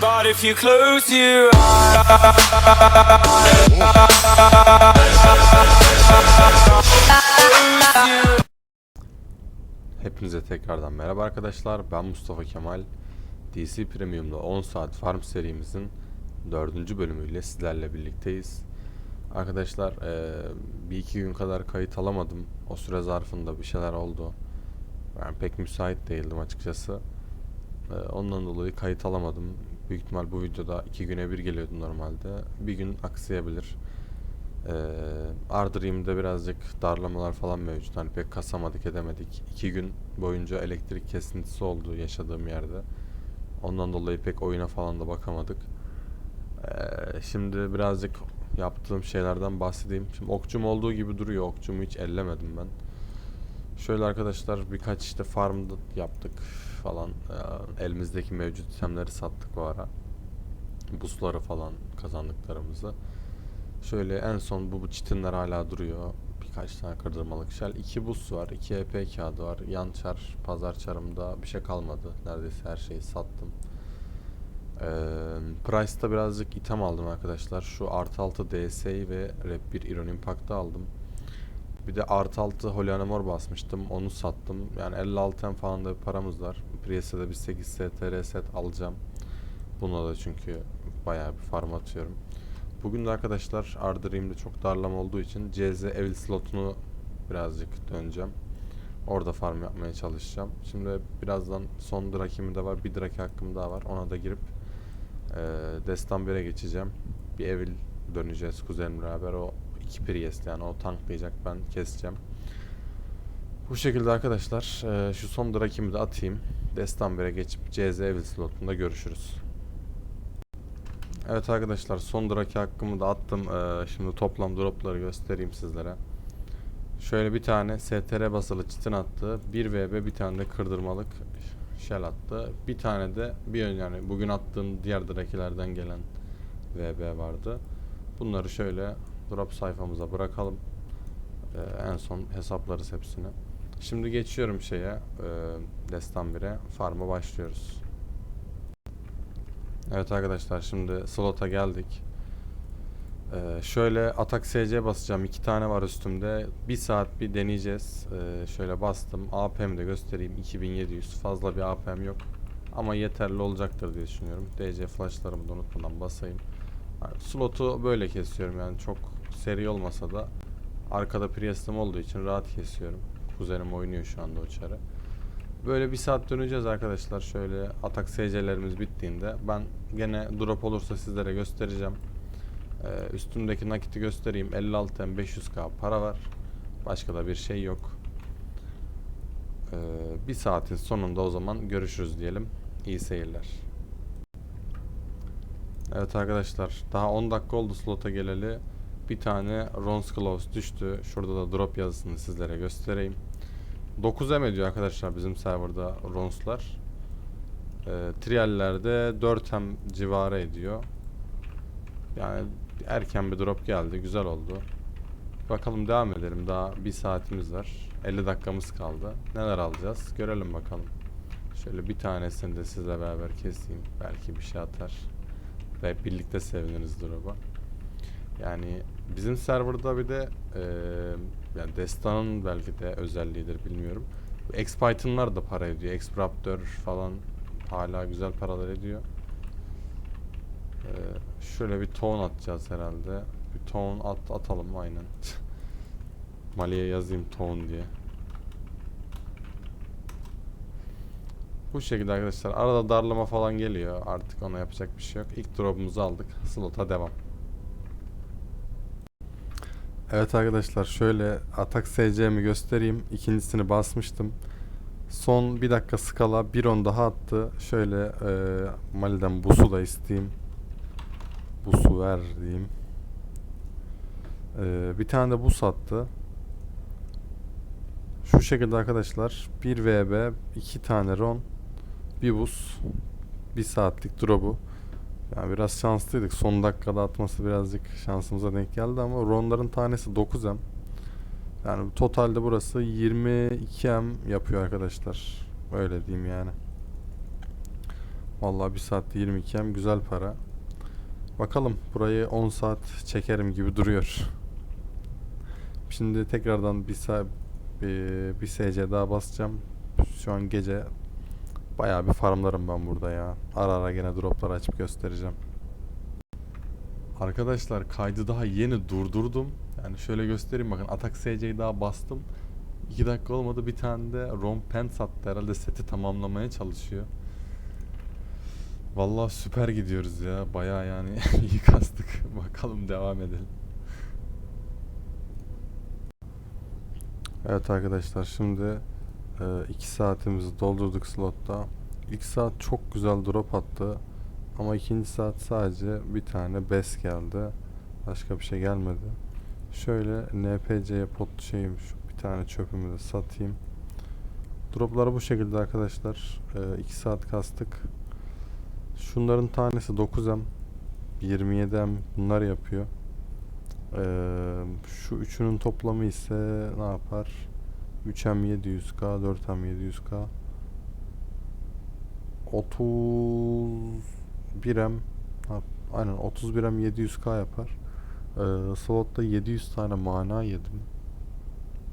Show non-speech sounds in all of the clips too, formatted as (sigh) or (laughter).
But if you close your eyes, Hepinize tekrardan merhaba arkadaşlar. Ben Mustafa Kemal. DC Premium'da 10 saat farm serimizin 4. bölümüyle sizlerle birlikteyiz. Arkadaşlar eee, bir iki gün kadar kayıt alamadım. O süre zarfında bir şeyler oldu. Ben pek müsait değildim açıkçası. Eee, ondan dolayı kayıt alamadım. Büyük ihtimal bu videoda iki güne bir geliyordu normalde. Bir gün aksayabilir. Ee, Ardream'de birazcık darlamalar falan mevcut. Hani pek kasamadık edemedik. İki gün boyunca elektrik kesintisi oldu yaşadığım yerde. Ondan dolayı pek oyuna falan da bakamadık. Ee, şimdi birazcık yaptığım şeylerden bahsedeyim. Şimdi okçum olduğu gibi duruyor. Okçumu hiç ellemedim ben. Şöyle arkadaşlar birkaç işte farm yaptık falan. Ee, elimizdeki mevcut itemleri sattık bu ara. Busları falan kazandıklarımızı. Şöyle en son bu, çitinler hala duruyor. Birkaç tane kırdırmalık şel. iki bus var. iki EP kağıdı var. Yan çar, pazar çarımda bir şey kalmadı. Neredeyse her şeyi sattım. Ee, Price'ta birazcık item aldım arkadaşlar. Şu artı 6 DS'yi ve Rap 1 Iron Impact'ı aldım. Bir de artı 6 Holy Anamor basmıştım. Onu sattım. Yani 56 M falan da bir paramız var. Prius'ta bir 8 STR set alacağım. Buna da çünkü bayağı bir farm atıyorum. Bugün de arkadaşlar Ardream'de çok darlama olduğu için CZ Evil slotunu birazcık döneceğim. Orada farm yapmaya çalışacağım. Şimdi birazdan son drakimi de var. Bir draki hakkım daha var. Ona da girip eee Destan 1'e geçeceğim. Bir Evil döneceğiz kuzenimle beraber. O iki Priest yani o tanklayacak ben keseceğim. Bu şekilde arkadaşlar eee, şu son drakimi de atayım. Destan 1'e geçip CZ Evil slotunda görüşürüz. Evet arkadaşlar son draki hakkımı da attım. Ee, şimdi toplam dropları göstereyim sizlere. Şöyle bir tane STR basılı çitin attı. 1 VB bir tane de kırdırmalık shell attı. Bir tane de bir yani bugün attığım diğer drakilerden gelen VB vardı. Bunları şöyle drop sayfamıza bırakalım. Ee, en son hesaplarız hepsini. Şimdi geçiyorum şeye e, Destan 1'e. Farm'a başlıyoruz. Evet arkadaşlar şimdi slota geldik. Ee, şöyle atak SC basacağım. iki tane var üstümde. Bir saat bir deneyeceğiz. Ee, şöyle bastım. AP'mi de göstereyim. 2700. Fazla bir AP'm yok. Ama yeterli olacaktır diye düşünüyorum. DC flashlarımı da unutmadan basayım. Slotu böyle kesiyorum yani çok seri olmasa da arkada Priest'im olduğu için rahat kesiyorum. Kuzenim oynuyor şu anda o çarı. Böyle bir saat döneceğiz arkadaşlar. Şöyle atak SC'lerimiz bittiğinde ben gene drop olursa sizlere göstereceğim. Ee, üstümdeki nakiti göstereyim. 56 M 500k para var. Başka da bir şey yok. Ee, bir saatin sonunda o zaman görüşürüz diyelim. İyi seyirler. Evet arkadaşlar daha 10 dakika oldu slota geleli. Bir tane Rons Gloves düştü. Şurada da drop yazısını sizlere göstereyim. 9M ediyor arkadaşlar bizim serverda Rons'lar. Ee, Trial'lerde 4M civarı ediyor. Yani erken bir drop geldi. Güzel oldu. Bakalım devam edelim. Daha bir saatimiz var. 50 dakikamız kaldı. Neler alacağız? Görelim bakalım. Şöyle bir tanesini de sizle beraber keseyim. Belki bir şey atar. Ve birlikte seviniriz drop'a. Yani bizim serverda bir de eee yani Destan'ın belki de özelliğidir bilmiyorum. Bu X-Python'lar da para ediyor. X-Raptor falan hala güzel paralar ediyor. Ee, şöyle bir ton atacağız herhalde. Bir ton at atalım aynen. (laughs) Mali'ye yazayım ton diye. Bu şekilde arkadaşlar. Arada darlama falan geliyor. Artık ona yapacak bir şey yok. İlk drop'umuzu aldık. Slot'a devam. Evet arkadaşlar şöyle atak SC'mi göstereyim. İkincisini basmıştım. Son bir dakika skala bir on daha attı. Şöyle e, Mali'den busu da isteyeyim. Busu ver diyeyim. E, bir tane de bus attı. Şu şekilde arkadaşlar 1 VB 2 tane ron bir bus bir saatlik drop'u yani biraz şanslıydık. Son dakikada atması birazcık şansımıza denk geldi ama ronların tanesi 9M. Yani totalde burası 22M yapıyor arkadaşlar. Öyle diyeyim yani. Vallahi 1 saatte 22 hem güzel para. Bakalım burayı 10 saat çekerim gibi duruyor. Şimdi tekrardan bir bir, bir SC daha basacağım. Şu an gece bayağı bir farmlarım ben burada ya. Ara ara gene droplar açıp göstereceğim. Arkadaşlar kaydı daha yeni durdurdum. Yani şöyle göstereyim bakın Atak SC'yi daha bastım. 2 dakika olmadı bir tane de Ron Pen sattı herhalde seti tamamlamaya çalışıyor. Vallahi süper gidiyoruz ya. Bayağı yani (laughs) iyi kastık. (laughs) Bakalım devam edelim. Evet arkadaşlar şimdi 2 saatimizi doldurduk slotta. İlk saat çok güzel drop attı. Ama ikinci saat sadece bir tane bes geldi. Başka bir şey gelmedi. Şöyle NPC'ye pot şeyim şu bir tane çöpümü de satayım. Dropları bu şekilde arkadaşlar. 2 saat kastık. Şunların tanesi 9M 27M bunlar yapıyor. Ee, şu üçünün toplamı ise ne yapar? 3M 700K 4M 700K 31M ha, aynen 31M 700K yapar. Ee, slotta 700 tane mana yedim.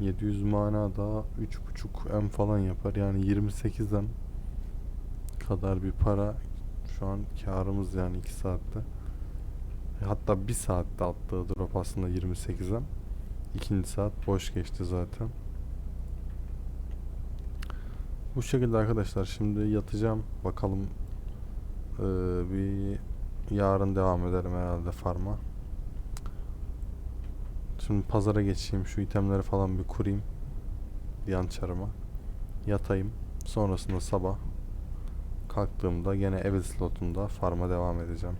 700 mana da 3.5M falan yapar. Yani 28M kadar bir para şu an karımız yani 2 saatte. Hatta 1 saatte attığı drop aslında 28'e. İkinci saat boş geçti zaten. Bu şekilde arkadaşlar şimdi yatacağım. Bakalım ee, bir yarın devam ederim herhalde farma. Şimdi pazara geçeyim. Şu itemleri falan bir kurayım. Yan çarıma. Yatayım. Sonrasında sabah kalktığımda gene Evil slotunda farma devam edeceğim.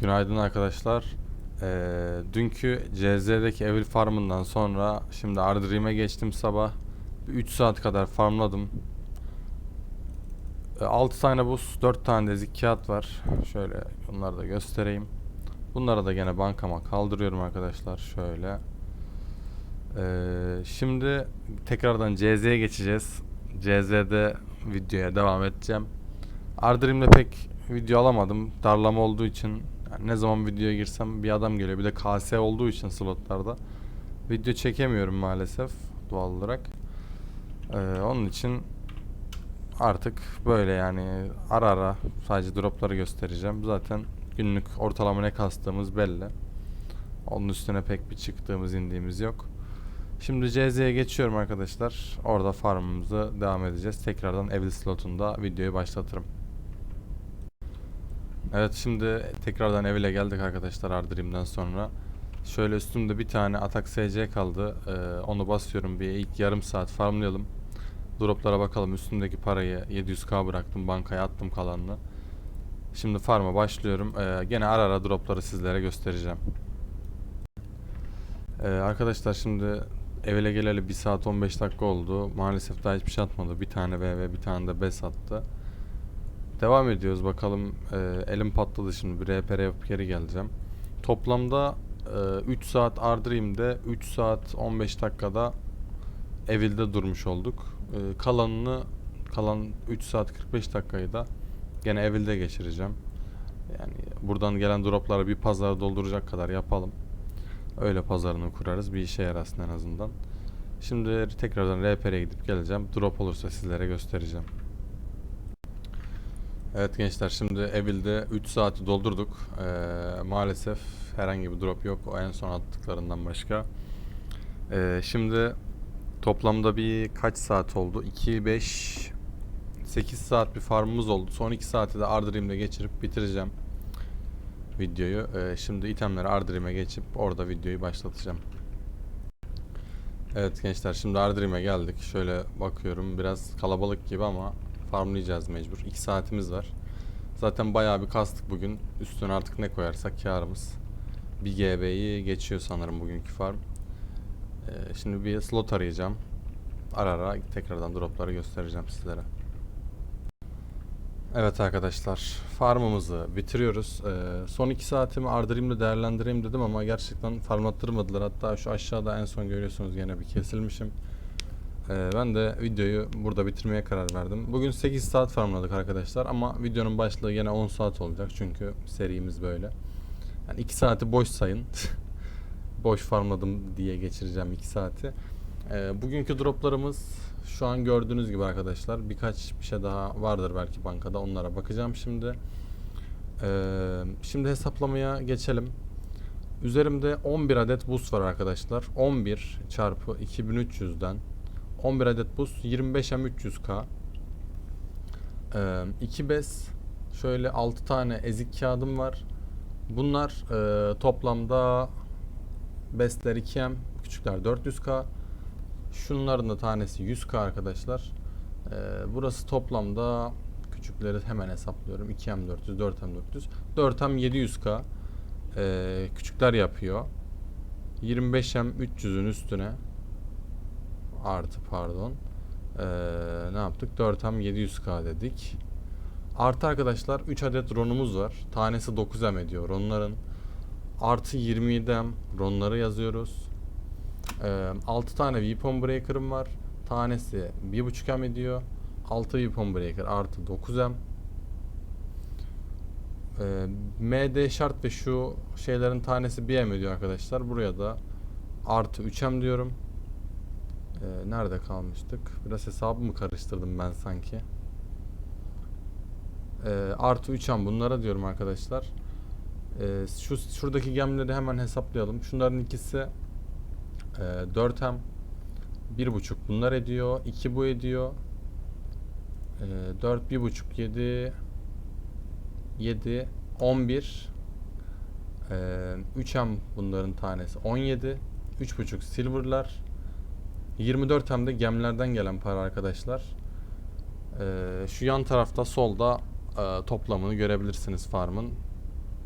Günaydın arkadaşlar. Ee, dünkü CZ'deki Evil farmından sonra şimdi Ardream'e geçtim sabah. 3 saat kadar farmladım. 6 tane buz, 4 tane de zik var. Şöyle onları da göstereyim. Bunları da gene bankama kaldırıyorum arkadaşlar. Şöyle. Ee, şimdi tekrardan CZ'ye geçeceğiz. CZ'de videoya devam edeceğim. Ardrim'de pek video alamadım. Darlama olduğu için yani ne zaman videoya girsem bir adam geliyor. Bir de KS olduğu için slotlarda video çekemiyorum maalesef doğal olarak. Ee, onun için artık böyle yani ara ara sadece dropları göstereceğim. Zaten günlük ortalama ne kastığımız belli. Onun üstüne pek bir çıktığımız indiğimiz yok. Şimdi CZ'ye geçiyorum arkadaşlar. Orada farmımızı devam edeceğiz. Tekrardan Evil slotunda videoyu başlatırım. Evet şimdi tekrardan Evil'e geldik arkadaşlar Ardrim'den sonra. Şöyle üstümde bir tane atak SC kaldı. Ee, onu basıyorum bir ilk yarım saat farmlayalım. Droplara bakalım. Üstümdeki parayı 700k bıraktım bankaya attım kalanını. Şimdi farma başlıyorum. Ee, gene ara ara dropları sizlere göstereceğim. Ee, arkadaşlar şimdi evle geleli 1 saat 15 dakika oldu. Maalesef daha hiçbir şey atmadı. Bir tane VV bir tane de BES attı. Devam ediyoruz bakalım. Ee, elim patladı şimdi. Bir RPR yapıp geri geleceğim. Toplamda e, 3 saat Ardream'de 3 saat 15 dakikada Evil'de durmuş olduk. Ee, kalanını kalan 3 saat 45 dakikayı da gene Evil'de geçireceğim. Yani buradan gelen dropları bir pazara dolduracak kadar yapalım. Öyle pazarını kurarız. Bir işe yarasın en azından. Şimdi tekrardan RPR'e gidip geleceğim. Drop olursa sizlere göstereceğim. Evet gençler şimdi Evil'de 3 saati doldurduk. Ee, maalesef herhangi bir drop yok. O en son attıklarından başka. Ee, şimdi toplamda bir kaç saat oldu? 2, 5, 8 saat bir farmımız oldu. Son 2 saati de Ardream'de geçirip bitireceğim videoyu. Ee, şimdi itemleri Ardream'e geçip orada videoyu başlatacağım. Evet gençler şimdi Ardream'e geldik. Şöyle bakıyorum biraz kalabalık gibi ama farmlayacağız mecbur. 2 saatimiz var. Zaten bayağı bir kastık bugün. Üstüne artık ne koyarsak karımız. Bir GB'yi geçiyor sanırım bugünkü farm. Ee, şimdi bir slot arayacağım. Ara ara tekrardan dropları göstereceğim sizlere. Evet arkadaşlar farmımızı bitiriyoruz. Ee, son 2 saatimi Ardrim'le değerlendireyim dedim ama gerçekten farmlattırmadılar. Hatta şu aşağıda en son görüyorsunuz gene bir kesilmişim. Ee, ben de videoyu burada bitirmeye karar verdim. Bugün 8 saat farmladık arkadaşlar ama videonun başlığı yine 10 saat olacak çünkü serimiz böyle. Yani 2 saati boş sayın. (laughs) boş farmladım diye geçireceğim 2 saati. Ee, bugünkü droplarımız şu an gördüğünüz gibi arkadaşlar. Birkaç bir şey daha vardır belki bankada onlara bakacağım şimdi. Ee, şimdi hesaplamaya geçelim. Üzerimde 11 adet boost var arkadaşlar. 11 çarpı 2300'den 11 adet boost 25M 300K. Ee, 2 bez şöyle 6 tane ezik kağıdım var. Bunlar e, toplamda bestler 2M, küçükler 400K. Şunların da tanesi 100K arkadaşlar. Ee, burası toplamda küçükleri hemen hesaplıyorum. 2M 400, 4M 400. 4M 700K. Ee, küçükler yapıyor. 25M 300'ün üstüne artı pardon. Ee, ne yaptık? 4M 700K dedik. Artı arkadaşlar 3 adet ronumuz var. Tanesi 9M ediyor ronların. Artı 27M ronları yazıyoruz. Ee, 6 tane Weapon Breaker'ım var. Tanesi 1.5M ediyor. 6 Weapon Breaker artı 9M. Ee, MD şart ve şu şeylerin tanesi 1M ediyor arkadaşlar. Buraya da artı 3M diyorum. Ee, nerede kalmıştık? Biraz hesabımı karıştırdım ben sanki. Ee, artı 3M bunlara diyorum arkadaşlar. Ee, şu şuradaki gemleri hemen hesaplayalım. Şunların ikisi e, 4M 1.5 bunlar ediyor. 2 bu ediyor. E, 4 1.5 7 7 11 e, 3M bunların tanesi 17 3.5 silverlar 24 hem de gemlerden gelen para arkadaşlar. E, şu yan tarafta solda e, toplamını görebilirsiniz farmın.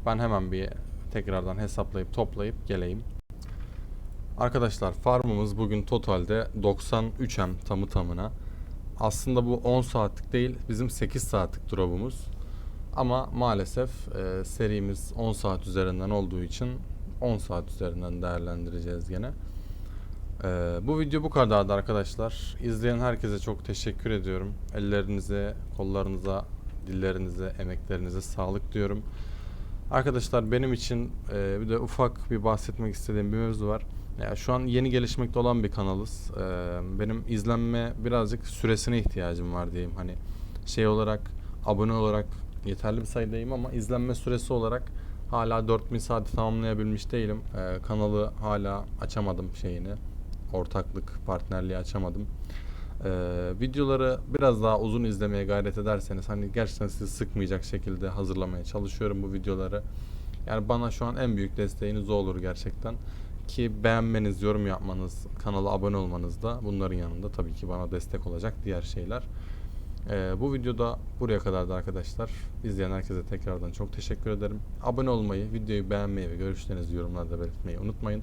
Ben hemen bir tekrardan hesaplayıp toplayıp geleyim. Arkadaşlar farmımız bugün totalde 93M tamı tamına. Aslında bu 10 saatlik değil bizim 8 saatlik drop'umuz. Ama maalesef e, serimiz 10 saat üzerinden olduğu için 10 saat üzerinden değerlendireceğiz gene. E, bu video bu kadardı arkadaşlar. İzleyen herkese çok teşekkür ediyorum. Ellerinize, kollarınıza, dillerinize, emeklerinize sağlık diyorum. Arkadaşlar benim için e, bir de ufak bir bahsetmek istediğim bir mevzu var. Ya şu an yeni gelişmekte olan bir kanalız. E, benim izlenme birazcık süresine ihtiyacım var diyeyim. Hani şey olarak abone olarak yeterli bir sayıdayım ama izlenme süresi olarak hala 4000 saati tamamlayabilmiş değilim. E, kanalı hala açamadım şeyini. Ortaklık, partnerliği açamadım. E, videoları biraz daha uzun izlemeye gayret ederseniz hani gerçekten sizi sıkmayacak şekilde hazırlamaya çalışıyorum bu videoları. Yani bana şu an en büyük desteğiniz o olur gerçekten. Ki beğenmeniz, yorum yapmanız, kanala abone olmanız da bunların yanında tabii ki bana destek olacak diğer şeyler. Ee, bu videoda buraya kadardı arkadaşlar. İzleyen herkese tekrardan çok teşekkür ederim. Abone olmayı, videoyu beğenmeyi ve görüşlerinizi yorumlarda belirtmeyi unutmayın.